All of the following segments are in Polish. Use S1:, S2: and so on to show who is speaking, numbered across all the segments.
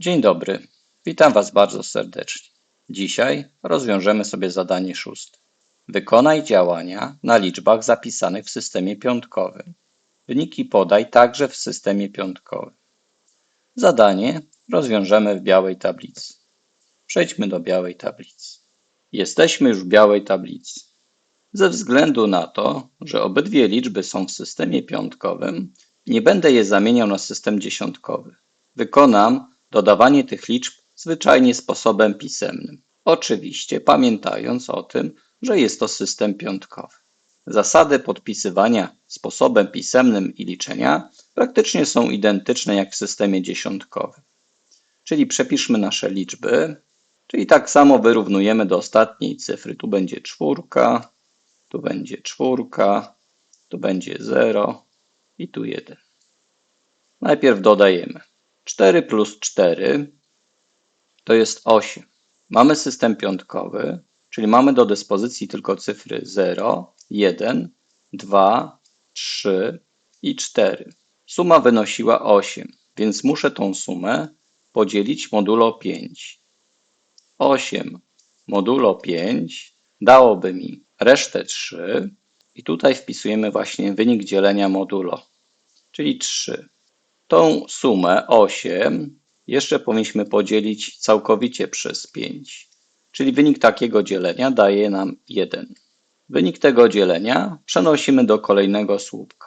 S1: Dzień dobry, witam Was bardzo serdecznie. Dzisiaj rozwiążemy sobie zadanie szóste. Wykonaj działania na liczbach zapisanych w systemie piątkowym. Wyniki podaj także w systemie piątkowym. Zadanie rozwiążemy w białej tablicy. Przejdźmy do białej tablicy. Jesteśmy już w białej tablicy. Ze względu na to, że obydwie liczby są w systemie piątkowym, nie będę je zamieniał na system dziesiątkowy. Wykonam dodawanie tych liczb zwyczajnie sposobem pisemnym. Oczywiście pamiętając o tym, że jest to system piątkowy. Zasady podpisywania sposobem pisemnym i liczenia praktycznie są identyczne jak w systemie dziesiątkowym. Czyli przepiszmy nasze liczby, czyli tak samo wyrównujemy do ostatniej cyfry. Tu będzie czwórka, tu będzie czwórka, tu będzie 0 i tu 1. Najpierw dodajemy 4 plus 4 to jest 8. Mamy system piątkowy, czyli mamy do dyspozycji tylko cyfry 0, 1, 2, 3 i 4. Suma wynosiła 8, więc muszę tą sumę podzielić modulo 5. 8 modulo 5 dałoby mi resztę 3 i tutaj wpisujemy właśnie wynik dzielenia modulo, czyli 3. Tą sumę 8 jeszcze powinniśmy podzielić całkowicie przez 5, czyli wynik takiego dzielenia daje nam 1. Wynik tego dzielenia przenosimy do kolejnego słupka.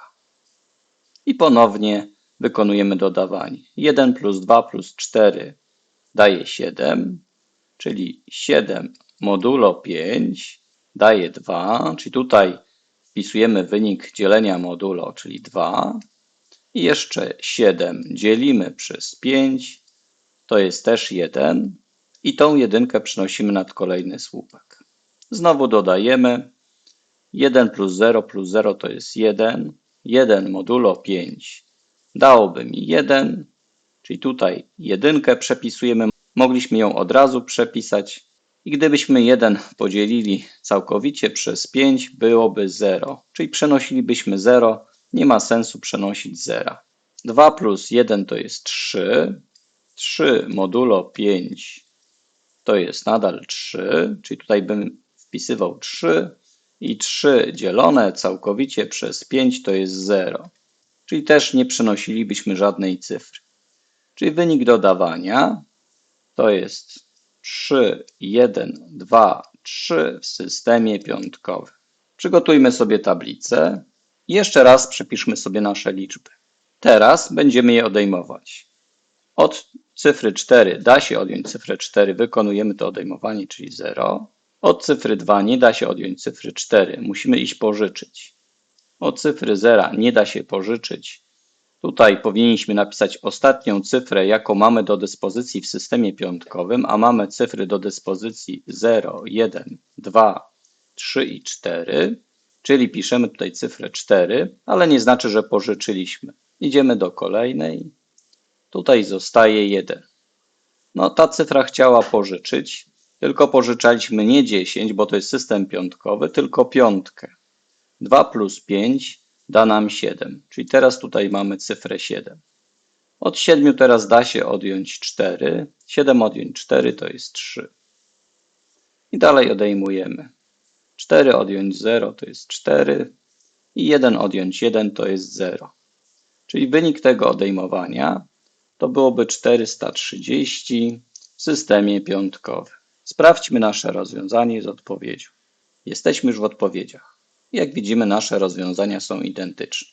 S1: I ponownie wykonujemy dodawanie. 1 plus 2 plus 4 daje 7, czyli 7 modulo 5 daje 2, czyli tutaj wpisujemy wynik dzielenia modulo, czyli 2. I jeszcze 7 dzielimy przez 5, to jest też 1. I tą jedynkę przenosimy nad kolejny słupek. Znowu dodajemy 1 plus 0 plus 0 to jest 1. 1 modulo 5 dałoby mi 1, czyli tutaj jedynkę przepisujemy. Mogliśmy ją od razu przepisać. I gdybyśmy 1 podzielili całkowicie przez 5, byłoby 0. Czyli przenosilibyśmy 0, nie ma sensu przenosić 0. 2 plus 1 to jest 3. 3 modulo 5 to jest nadal 3, czyli tutaj bym wpisywał 3 i 3 dzielone całkowicie przez 5 to jest 0. Czyli też nie przenosilibyśmy żadnej cyfry. Czyli wynik dodawania to jest 3, 1, 2, 3 w systemie piątkowym. Przygotujmy sobie tablicę jeszcze raz przepiszmy sobie nasze liczby. Teraz będziemy je odejmować. Od cyfry 4 da się odjąć cyfrę 4, wykonujemy to odejmowanie, czyli 0. Od cyfry 2 nie da się odjąć cyfry 4, musimy iść pożyczyć. Od cyfry 0 nie da się pożyczyć. Tutaj powinniśmy napisać ostatnią cyfrę, jaką mamy do dyspozycji w systemie piątkowym, a mamy cyfry do dyspozycji 0, 1, 2, 3 i 4, czyli piszemy tutaj cyfrę 4, ale nie znaczy, że pożyczyliśmy. Idziemy do kolejnej. Tutaj zostaje 1. No ta cyfra chciała pożyczyć, tylko pożyczaliśmy nie 10, bo to jest system piątkowy, tylko piątkę. 2 plus 5 da nam 7, czyli teraz tutaj mamy cyfrę 7. Od 7 teraz da się odjąć 4. 7 odjąć 4 to jest 3. I dalej odejmujemy. 4 odjąć 0 to jest 4 i 1 odjąć 1 to jest 0. Czyli wynik tego odejmowania to byłoby 430 w systemie piątkowym. Sprawdźmy nasze rozwiązanie z odpowiedzią. Jesteśmy już w odpowiedziach. Jak widzimy, nasze rozwiązania są identyczne.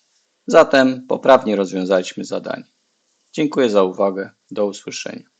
S1: Zatem poprawnie rozwiązaliśmy zadanie. Dziękuję za uwagę. Do usłyszenia.